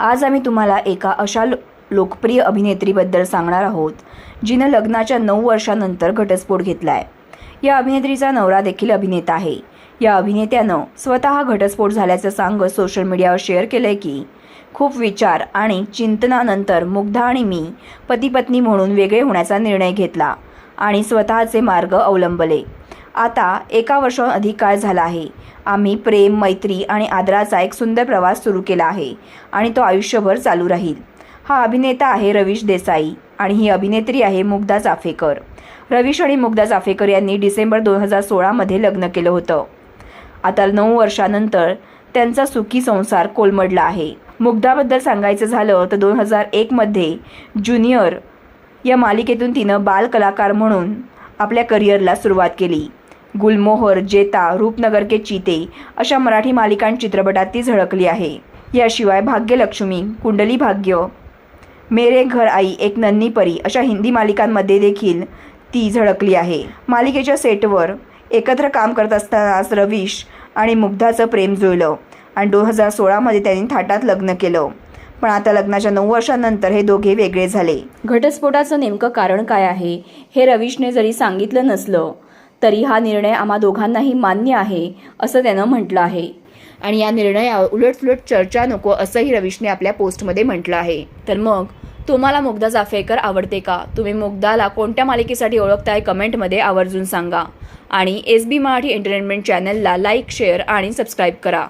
आज आम्ही तुम्हाला एका अशा लो लोकप्रिय अभिनेत्रीबद्दल सांगणार आहोत जिनं लग्नाच्या नऊ वर्षानंतर घटस्फोट घेतला आहे या अभिनेत्रीचा नवरा देखील अभिनेता आहे. या अभिनेत्यानं स्वतः घटस्फोट झाल्याचं सांगत सोशल मीडियावर शेअर केलं आहे की खूप विचार आणि चिंतनानंतर मुग्धा आणि मी पती पत्नी म्हणून वेगळे होण्याचा निर्णय घेतला आणि स्वतःचे मार्ग अवलंबले. आता एका वर्षाहून अधिक काळ झाला आहे. आम्ही प्रेम मैत्री आणि आदराचा एक सुंदर प्रवास सुरू केला आहे आणि तो आयुष्यभर चालू राहील. हा अभिनेता आहे रवीश देसाई आणि ही अभिनेत्री आहे मुग्धा चाफेकर रवीश आणि मुग्धा चाफेकर यांनी डिसेंबर दोन हजार सोळामध्ये लग्न केलं होतं. आता नऊ वर्षानंतर त्यांचा सुखी संसार कोलमडला आहे. मुग्धाबद्दल सांगायचं झालं तर दोन हजार एकमध्ये ज्युनियर या मालिकेतून तिनं बाल कलाकार म्हणून आपल्या करिअरला सुरुवात केली. गुलमोहर जेता रूपनगर के चीते अशा मराठी मालिकां चित्रपटात ती झळकली आहे. याशिवाय भाग्यलक्ष्मी कुंडली भाग्य मेरे घर आई एक नन्ही परी अशा हिंदी मालिकांमध्ये देखील ती झळकली आहे. मालिकेच्या सेटवर एकत्र काम करत असतानाच रवीश आणि मुग्धाचं प्रेम जुळलं आणि दोन हजार सोळामध्ये त्यांनी थाटात लग्न केलं. पण आता लग्नाच्या नऊ वर्षांनंतर हे दोघे वेगळे झाले. घटस्फोटाचं नेमकं कारण काय आहे हे रवीशने जरी सांगितलं नसलं तरी हा निर्णय आम्हा दोघांनाही मान्य आहे असं त्यानं म्हटलं आहे. आणि या निर्णयावर उलटसुलट चर्चा नको असंही रवीशने आपल्या पोस्टमध्ये म्हटलं आहे. तर मग तुम्हाला मुग्धा जाफेकर आवडते का? तुम्ही मुग्धाला कोणत्या मालिकेसाठी ओळखताय कमेंटमध्ये आवर्जून सांगा. आणि एस बी मराठी एंटरटेनमेंट चॅनलला लाईक शेअर आणि सबस्क्राईब करा.